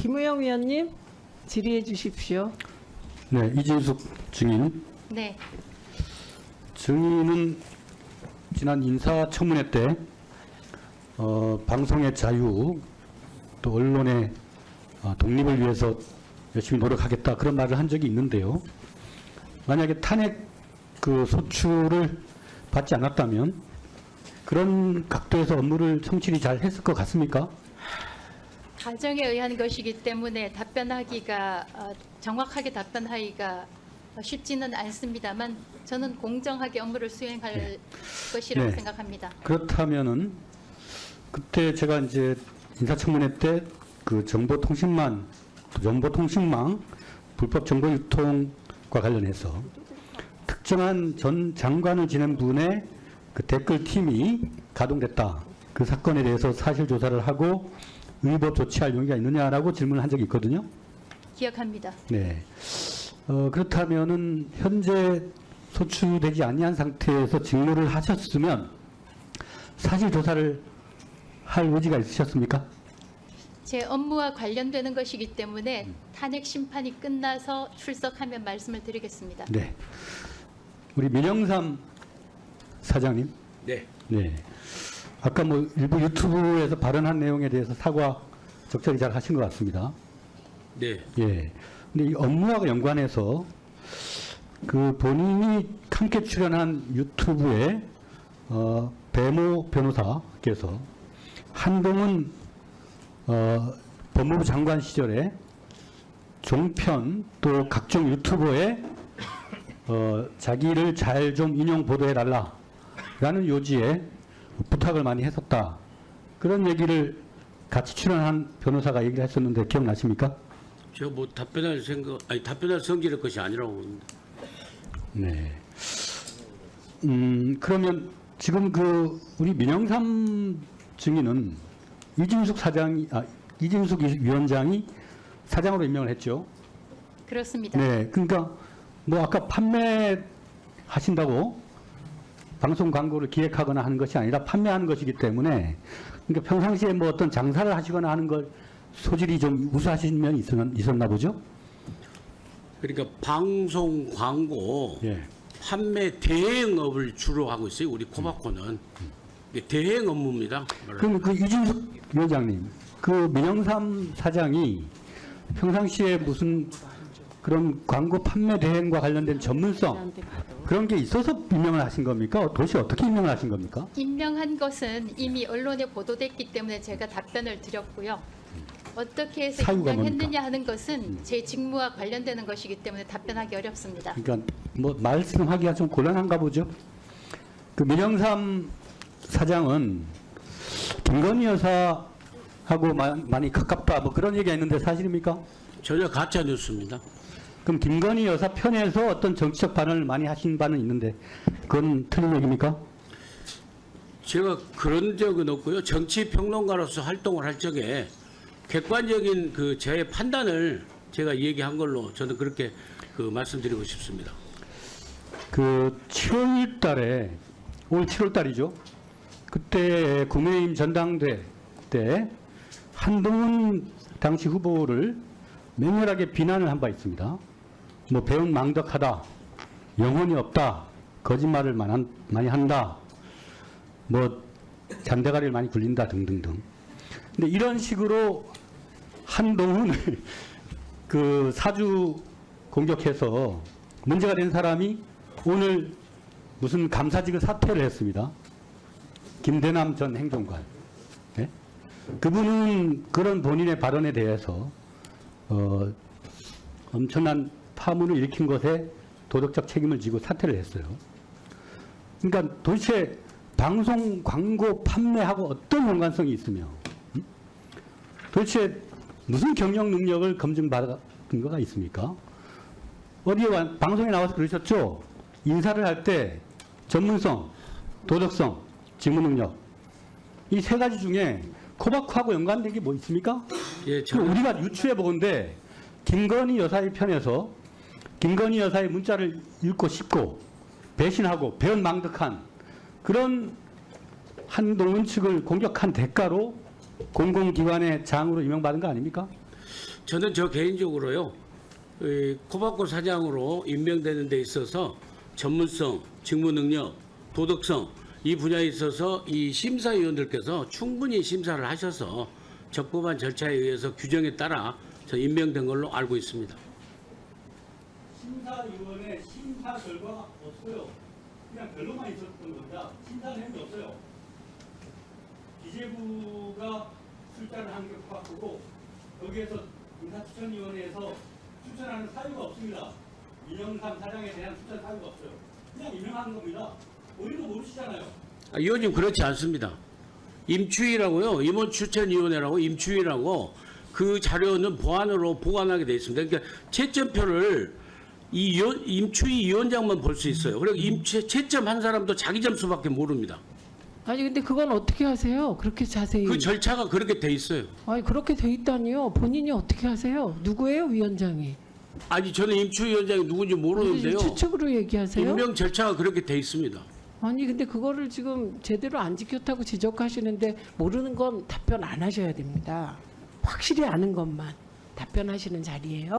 김우영 위원님 질의해 주십시오. 네, 이진숙 증인. 네, 증인은 지난 인사청문회 때 어, 방송의 자유 또 언론의 어, 독립을 위해서 열심히 노력하겠다 그런 말을 한 적이 있는데요. 만약에 탄핵 그 소추를 받지 않았다면 그런 각도에서 업무를 성실히 잘 했을 것 같습니까? 가정에 의한 것이기 때문에 답변하기가 어, 정확하게 답변하기가 쉽지는 않습니다만 저는 공정하게 업무를 수행할 네. 것이라고 네. 생각합니다. 그렇다면은 그때 제가 이제 인사청문회 때 그 정보통신망 정보통신망 불법 정보 유통과 관련해서 특정한 전 장관을 지낸 분의 그 댓글 팀이 가동됐다. 그 사건에 대해서 사실 조사를 하고 의법 조치할 용의가 있느냐라고 질문을 한 적이 있거든요. 기억합니다. 네. 어, 그렇다면은 현재 소추되지 아니한 상태에서 직무를 하셨으면 사실 조사를 할 의지가 있으셨습니까? 제 업무와 관련되는 것이기 때문에 탄핵 심판이 끝나서 출석하면 말씀을 드리겠습니다. 네. 우리 민영삼 사장님. 네. 네. 아까 뭐 일부 유튜브에서 발언한 내용에 대해서 사과 적절히 잘 하신 것 같습니다. 네. 예. 근데 이 업무와 연관해서 그 본인이 함께 출연한 유튜브에 어, 배모 변호사께서 한동훈 어, 법무부 장관 시절에 종편 또 각종 유튜버에 어, 자기를 잘 좀 인용 보도해 달라라는 요지에 부탁을 많이 했었다. 그런 얘기를 같이 출연한 변호사가 얘기를 했었는데 기억나십니까? 제가 뭐 답변할 생각, 아니 답변할 성질의 것이 아니라고 봅니다. 네. 음, 그러면 지금 그 우리 민영삼 증인은 이진숙 사장이 아 이진숙 위원장이 사장으로 임명을 했죠. 그렇습니다. 네. 그러니까 뭐 아까 판매 하신다고 방송 광고를 기획하거나 하는 것이 아니라 판매하는 것이기 때문에 그러니까 평상시에 뭐 어떤 장사를 하시거나 하는 걸 소질이 좀 우수하신 면이 있었나, 있었나 보죠? 그러니까 방송 광고 예. 판매 대행업을 주로 하고 있어요. 우리 코바코는 이게 대행 업무입니다. 그럼 그 이준석 위원장님, 그 민영삼 사장이 평상시에 무슨 그런 광고 판매 대행과 관련된 전문성 그런 게 있어서 임명을 하신 겁니까? 도대체 어떻게 임명을 하신 겁니까? 임명한 것은 이미 언론에 보도됐기 때문에 제가 답변을 드렸고요. 어떻게 해서 사유가 임명했느냐 하는 것은 제 직무와 관련되는 것이기 때문에 답변하기 어렵습니다. 그러니까 뭐 말씀하기가 좀 곤란한가 보죠. 그 민영삼 사장은 김건희 여사하고 마- 많이 가깝다 뭐 그런 얘기가 있는데 사실입니까? 전혀 가짜 뉴스입니다. 그럼 김건희 여사 편에서 어떤 정치적 반응을 많이 하신 바는 있는데 그건 틀린 얘기입니까? 제가 그런 적은 없고요. 정치 평론가로서 활동을 할 적에 객관적인 그 제 판단을 제가 얘기한 걸로 저는 그렇게 그 말씀드리고 싶습니다. 그 7월 달에 올 7월 달이죠. 그때 국민의힘 전당대 때 한동훈 당시 후보를 맹렬하게 비난을 한 바 있습니다. 뭐 배운 망덕하다, 영혼이 없다, 거짓말을 많이- 한다, 뭐 잔대가리를 많이 굴린다 등등등. 근데 이런 식으로 한동훈을 그 사주 공격해서 문제가 된 사람이 오늘 무슨 감사직을 사퇴를 했습니다. 김대남 전 행정관. 예? 그분은 그런 본인의 발언에 대해서 어, 엄청난 파문을 일으킨 것에 도덕적 책임을 지고 사퇴를 했어요. 그러니까 도대체 방송 광고 판매하고 어떤 연관성이 있으며 음? 도대체 무슨 경영 능력을 검증받은 거가 있습니까? 어디에 와- 방송에 나와서 그러셨죠? 인사를 할 때 전문성, 도덕성, 직무 능력 이 세 가지 중에 코바코하고 연관된 게 뭐 있습니까? 예, 그 우리가 유추해 보건데 김건희 여사의 편에서 김건희 여사의 문자를 읽고 싶고 배신하고 배은망덕한 그런 한동훈 측을 공격한 대가로 공공기관의 장으로 임명받은 거 아닙니까? 저는 저 개인적으로요. 이 코바코 사장으로 임명되는 데 있어서 전문성, 직무 능력, 도덕성 이 분야에 있어서 이 심사위원들께서 충분히 심사를 하셔서 적법한 절차에 의해서 규정에 따라 저 임명된 걸로 알고 있습니다. 심사위원회 심사 결과가 없어요. 그냥 별로만 있었던 겁니다. 심사는 한게 없어요. 기재부가 출자를 한게 코바코고 여기에서 인사추천위원회에서 추천하는 사유가 없습니다. 이영삼 사장에 대한 추천 사유가 없어요. 그냥 임명하는 겁니다. 우리도 모르시잖아요. 아, 의원님 그렇지 않습니다. 임추위라고요. 임원 추천위원회라고 임추위라고 그 자료는 보안으로 보관하게 돼 있습니다. 그러니까 채점표를 이 임추위 위원장만 볼 수 있어요. 그리고 임채 채점 한 사람도 자기 점수밖에 모릅니다. 아니 근데 그건 어떻게 하세요? 그렇게 자세히. 그 절차가 그렇게 돼 있어요. 아니 그렇게 돼 있다니요. 본인이 어떻게 하세요? 누구예요 위원장이? 아니 저는 임추위 위원장이 누군지 모르는데요. 추측으로 얘기하세요? 임명 절차가 그렇게 돼 있습니다. 아니 근데 그거를 지금 제대로 안 지켰다고 지적하시는데 모르는 건 답변 안 하셔야 됩니다. 확실히 아는 것만 답변하시는 자리예요.